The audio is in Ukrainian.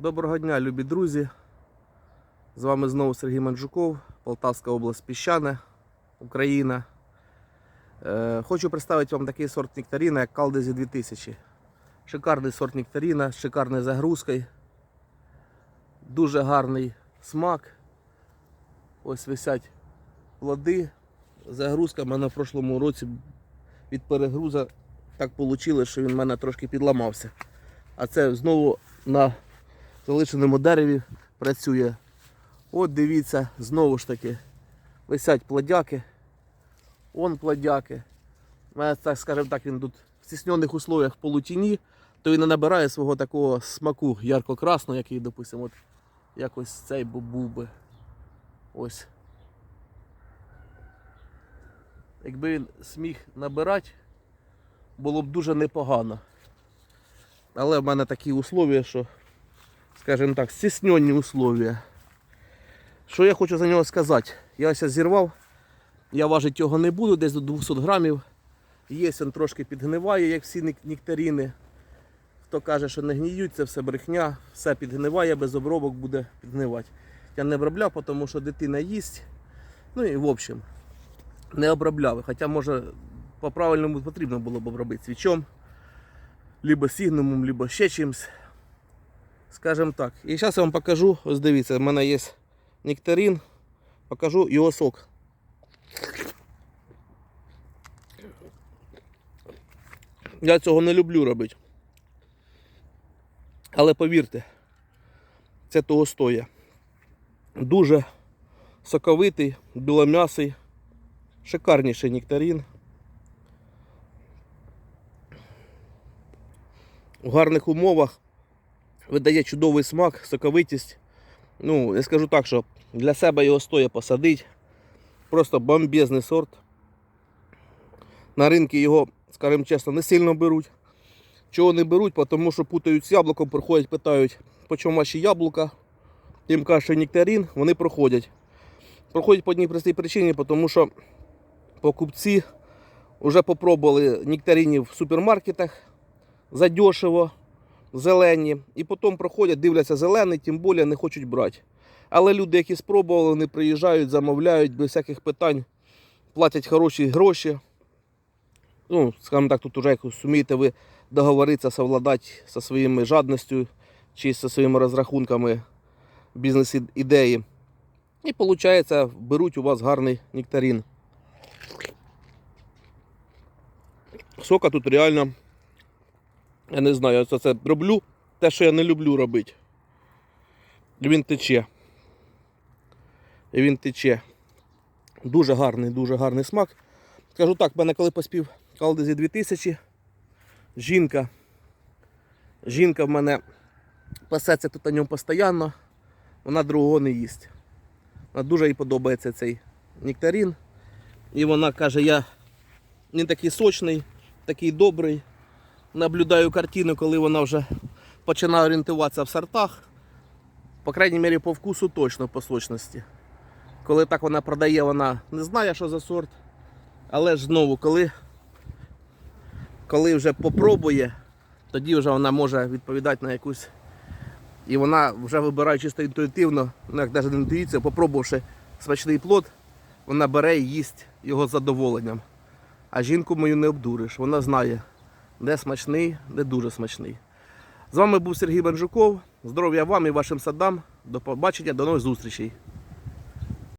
Доброго дня, любі друзі. З вами знову Сергій Манджуков, Полтавська область Піщане, Україна. Е, хочу представити вам такий сорт нектаріна, як Калдезі 2000. Шикарний сорт нектаріна з шикарною загрузкою. Дуже гарний смак. Ось висять плоди. Загрузка в мене в прошлому році від перегруза так вийшло, що він в мене трошки підламався. А це знову на залишеному дереві працює. От дивіться, знову ж таки, висять плодяки. Он плодяки. У мене, так скажімо так, він тут в стіснених условиях в полутіні, то він не набирає свого такого смаку ярко-красного, який, допустимо, от якось цей бу- був би. Ось. Якби він сміг набирати, було б дуже непогано. Але в мене такі условия, що, скажімо так, стісненні условия. Що я хочу за нього сказати? Я ось зірвав, я важити його не буду, десь до 200 грамів. Є він трошки підгниває, як всі нек- нектаріни. Хто каже, що не гніють, це все брехня, все підгниває, без обробок буде підгнивати. Я не обробляв, тому що дитина їсть. Ну і в общем, не обробляв. Хоча може по-правильному потрібно було б обробити свічом либо сігнумом, либо ще чимось. Скажем так. І зараз я вам покажу, ось дивіться, в мене є нектарин, покажу його сок. Я цього не люблю робити. Але повірте, це того стоя. Дуже соковитий, білом'ясий, шикарніший нектарин. в гарних умовах видає чудовий смак, соковитість. Ну, я скажу так, що для себе його стоїть посадити. Просто бомбезний сорт. На ринку його, скажімо чесно, не сильно беруть. Чого не беруть? Тому що путають з яблуком, приходять, питають, по чому ваші яблука. Тим кажуть, що нектарин, вони проходять. Проходять по одній простій причині, тому що покупці вже попробували нектаринів в супермаркетах задешево, зелені. І потім проходять, дивляться зелений, тим більше не хочуть брати. Але люди, які спробували, вони приїжджають, замовляють без всяких питань, платять хороші гроші. Ну, скажімо так, тут вже як сумієте ви договоритися, совладати зі своїми жадністю чи зі своїми розрахунками бізнес-ідеї. І виходить, беруть у вас гарний нектарин. Сока тут реально я не знаю, я це, роблю те, що я не люблю робити. Він тече. Він тече. Дуже гарний, дуже гарний смак. Скажу так, в мене коли поспів калдезі 2000, жінка. Жінка в мене пасеться тут на ньому постійно, вона другого не їсть. Вона дуже їй подобається цей нектарин. І вона каже, я він такий сочний, такий добрий наблюдаю картину, коли вона вже починає орієнтуватися в сортах. По крайній мірі по вкусу точно, по сочності. Коли так вона продає, вона не знає, що за сорт. Але ж знову, коли, коли вже попробує, тоді вже вона може відповідати на якусь. І вона вже вибирає чисто інтуїтивно, ну як навіть не інтуїція, попробувавши смачний плод, вона бере і їсть його з задоволенням. А жінку мою не обдуриш, вона знає, де смачний, де дуже смачний. З вами був Сергій Банжуков. Здоров'я вам і вашим садам. До побачення, до нових зустрічей.